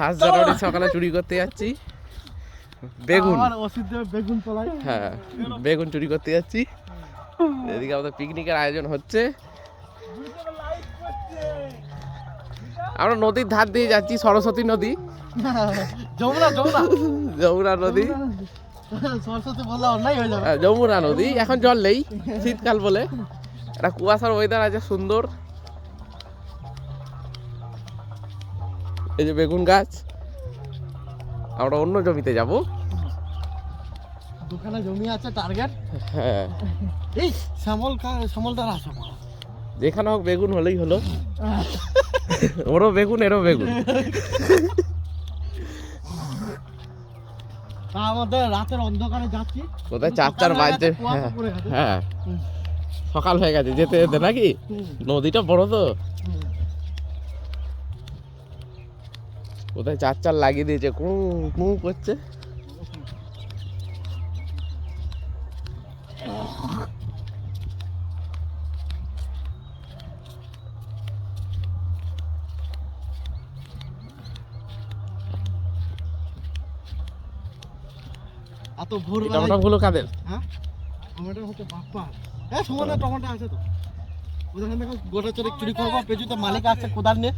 First January সকালে চুরি করতে যাচ্ছি। বেগুন। বেগুন তোলাই হ্যাঁ বেগুন চুরি করতে যাচ্ছি। এদিকে আমাদের পিকনিকের আয়োজন হচ্ছে। আমরা নদীর ধার দিয়ে যাচ্ছি সরস্বতী নদী। যমুনা যমুনা। যমুনা নদী। হ্যাঁ, যমুনা নদী। এখন জল নেই শীতকাল বলে। একটা কুয়াশার ওয়েদার আছে সুন্দর। এই যে বেগুন গাছ। আমরা অন্য জমিতে যাব। দোকানে জমি আছে টার্গেট হ্যাঁ। এই শ্যামল কা- শ্যামলটার আসো। যেখানে হোক বেগুন হলেই হলো। ওরও বেগুন এরও বেগুন। আমাদের রাতের অন্ধকারে যাচ্ছি। কোথায় চার চার সকাল হয়ে বাজছে হ্যাঁ হ্যাঁ। সকাল হয়ে গেছে যেতে যেতে নাকি? নদীটা বড় তো হুম। কোথায় চার চার লাগিয়ে দিয়েছে কু কু করছে। টমেটো গুলো কাদের? হ্যাঁ? টমেটো হচ্ছে বাপ্পা। এ সুমনের টমেটো আছে তো। ওখানে দেখো গোটা চরে চুরি করব পেছুতে মালিক আছে কোদাল নিয়ে।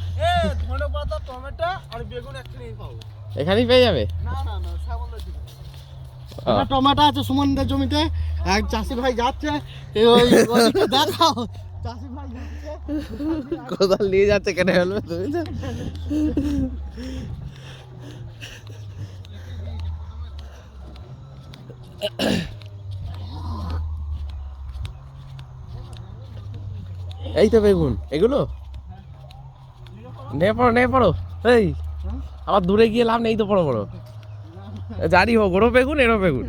ধনে পাতা টমেটো আর বেগুন একসাথে পাবো। এখানেই পেয়ে যাবে? না না না টমেটো আছে সুমনদের জমিতে এক চাষি ভাই যাচ্ছে দেখাও চাষি ভাই কোদাল নিয়ে যাচ্ছে কেন হলো তুমি তো? এই তো বেগুন, এগুলো? নে পড়ো নে পড়ো। এই, আবার দূরে গিয়ে লাভ নেই তো বড় বড় জানি হোক, ওরও বেগুন, এরও বেগুন।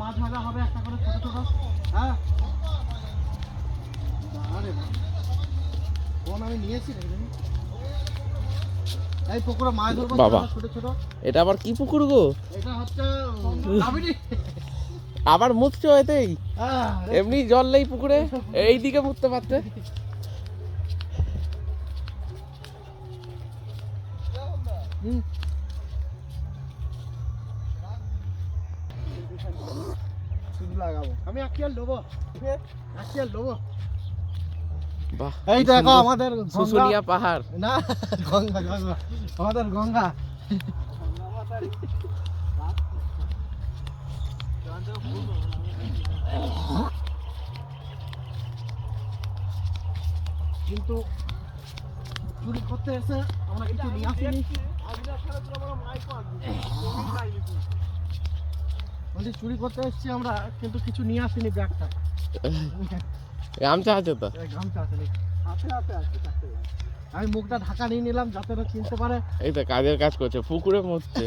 মাছ ভাজা হবে একটা করে ছোট ছোট। হ্যাঁ? আমি নিয়েছি। এই পুকুরে মাছ ধরবো বাবা। ছোট ছোট এটা আবার কি পুকুর গো? এটা হচ্ছে আবার মুছছো এতেই এমনি জল নেই পুকুরে? এই দিকে মুছতে পারতে হুম। লাগাবো। আমি আজকে আর নেব বাহ এই দেখো আমাদের। শুশুনিয়া পাহাড়। না গঙ্গা গঙ্গা আমাদের গঙ্গা। কিন্তু চুরি করতে এসে আমরা কিছু নিয়ে আসিনি চুরি করতে এসেছি আমরা কিন্তু কিছু নিয়ে আসিনি ব্যাগটা। গামছা আছে তো গামছা আসেনি হাতে হাতে আছে আমি। মুখটা ঢাকা নিয়ে নিলাম যাতে না চিনতে পারে। এই তো কাজের কাজ করছে পুকুরে মরছে।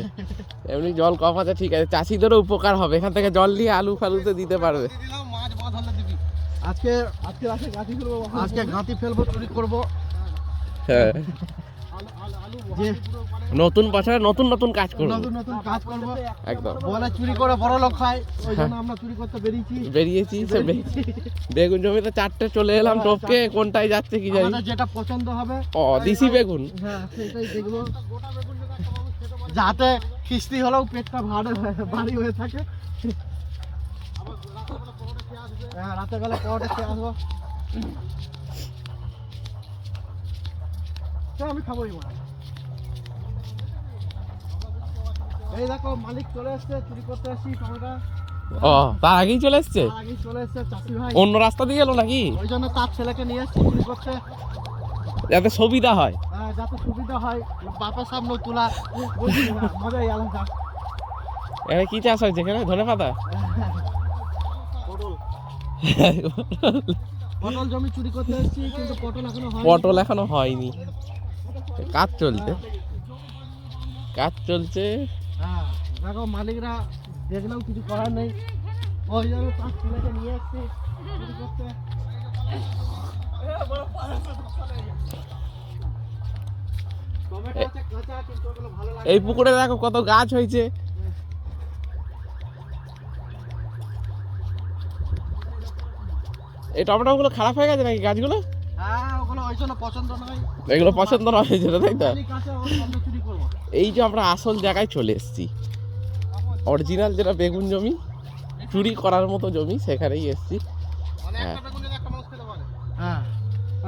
এমনি জল কম আছে ঠিক আছে। চাষিদেরও উপকার হবে। এখান থেকে জল নিয়ে আলু ফালুতে দিতে পারবে। আজকে আজকে রাতে গাঁতি ফেলব আজকে গাঁতি ফেলব চুরি করব। হ্যাঁ। যে নতুন বছরে নতুন নতুন কাজ করব। নতুন নতুন কাজ করব। একদম। বলে চুরি করে বড় লোক হয় ওই জন্য আমরা চুরি করতে বেরিয়েছি। বেরিয়েছি বেগুন জমিতে চারটে চলে এলাম টপকে কোনটাই যাচ্ছে কি জানি। যেটা পছন্দ হবে। ও দিশি বেগুন। হ্যাঁ সেটাই দেখব। যাতে কিস্তি হলেও পেটটা ভাড়ে ভারী হয়ে থাকে। হ্যাঁ রাতে বেলা পরোটা খেয়ে আসব। চল, আমি খাবোই মা এই দেখো মালিক চলে এসছে চুরি করতে আসছি টমেটো ও তার আগেই চলে এসছে? আগেই চলে এসছে চাষি ভাই। অন্য রাস্তা দিয়ে এলো নাকি? ওই জন্য তার ছেলেকে নিয়ে এসছি চুরি করতে। যাতে সুবিধা হয়। আহ, যাতে সুবিধা হয় বাপের সামনে তোলা। না, মজাই আলাদা। এখানে কি চাষ হয়েছে এখানে? ধনে পাতা? পটল পটল জমি চুরি করতে এসেছি কিন্তু পটল এখনও হয় পটল এখনও হয়নি। কাজ চলছে। কাজ চলছে। দেখো মালিকরা দেখলেও কিছু করার নেই। পাঁচ নিয়ে আসছে এই পুকুরে দেখো কত গাছ হয়েছে। এই টমেটোগুলো খারাপ হয়ে গেছে নাকি গাছগুলো? পছন্দ নয়। এগুলো পছন্দ না হয়েছে তাই তো। ওর এই যে আমরা আসল জায়গায় চলে এসেছি। অরিজিনাল যেটা বেগুন জমি চুরি করার মতো জমি সেখানেই এসেছি। মানে হ্যাঁ। একটা বেগুন যদি একটা মানুষ খেতে পারে। হ্যাঁ।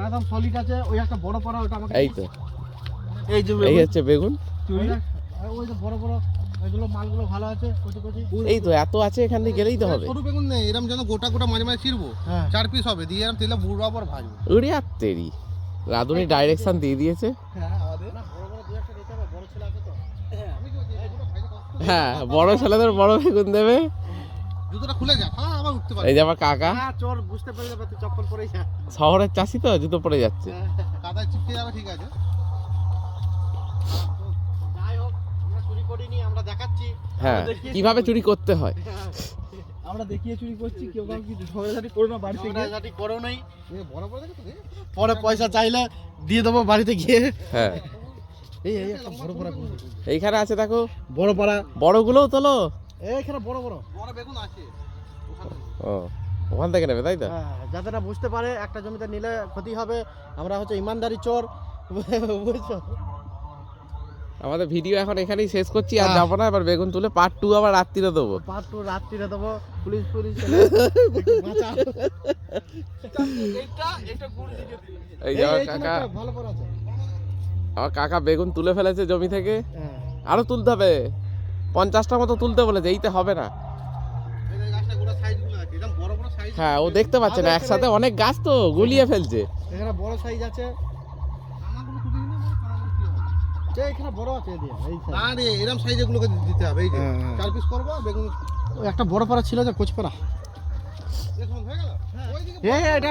একদম সলিড আছে ওই একটা বড় বড় ওটা আমাকে এই তো। এই যে এই হচ্ছে বেগুন। চুরি। ওই যে বড় বড় ওইগুলো মালগুলো ভালো আছে কচি কচি এই তো এত আছে এখান থেকে গেলেই তো হবে। ছোট বেগুন নেই এরকম যেন গোটা গোটা মাঝে মাঝে ছিড়বো। হ্যাঁ। চার পিস হবে দিয়ে এরকম তেলে বুড়ো আবার ভাজবো। উড়ি আর তেরি রাধুনি ডাইরেকশন দিয়ে দিয়েছে। হ্যাঁ বড় হ্যাঁ ছেলেদের বড় বেগুন দেবে। জুতোটা খুলে যা হ্যাঁ আবার উঠতে পারে এই যে আমার কাকা। হ্যাঁ চোর বুঝতে পেরে যাবে তুই চপ্পল পরেই যা শহরের চাষি তো জুতো পড়ে যাচ্ছে। কাদায় চিপকে যাবে ঠিক আছে যাই হোক আমরা চুরি করিনি আমরা দেখাচ্ছি। হ্যাঁ কীভাবে চুরি করতে হয়। আমরা দেখিয়ে চুরি করছি কেউ কাউ কি ঝগড়াঝাটি করো না বাড়িতে ঝগড়াঝাটি করো নাই। বড় বড় দেখো পরে পয়সা চাইলে দিয়ে দেবো বাড়িতে গিয়ে। হ্যাঁ। এই এই একটা বড় বড় এইখানে আছে দেখো। বড় পাড়া। বড়গুলোও তোলো? এইখানে বড় বড়। বড় বেগুন আছে ও ওখান থেকে নেবে তাই তো? হ্যাঁ যাতে না বুঝতে পারে একটা জমিতে নিলে ক্ষতি হবে। আমরা হচ্ছে ইমানদারি চোর। বুঝছ? আমাদের ভিডিও এখন এখানেই শেষ করছি আর। যাব না এবার বেগুন তুলে পার্ট টু আবার রাত্রিরে দেবো। পাঁচ টু রাত্রিরে দেবো পুলিশ পুলিশ এই যে আমার এই- এইখানে কাকা। আমার কাকা বেগুন তুলে ফেলেছে জমি থেকে। হ্যাঁ। আরও তুলতে হবে। পঞ্চাশটা মতো তুলতে বলেছে এইতে হবে না। এই যে গাছটা গোটা সাইজগুলো আছে এরকম বড় বড় সাইজ হ্যাঁ ও দেখতে পাচ্ছে না একসাথে অনেক গাছ তো গুলিয়ে ফেলছে। এখানে বড় সাইজ আছে। এখানে বড় আছে এই না রে এরকম সাইজ দিতে হবে এই যে হ্যাঁ, হ্যাঁ। চার পিস করব বেগুন একটা বড় পাড়া ছিল যে কোচপাড়া। হয়ে গেল? এটা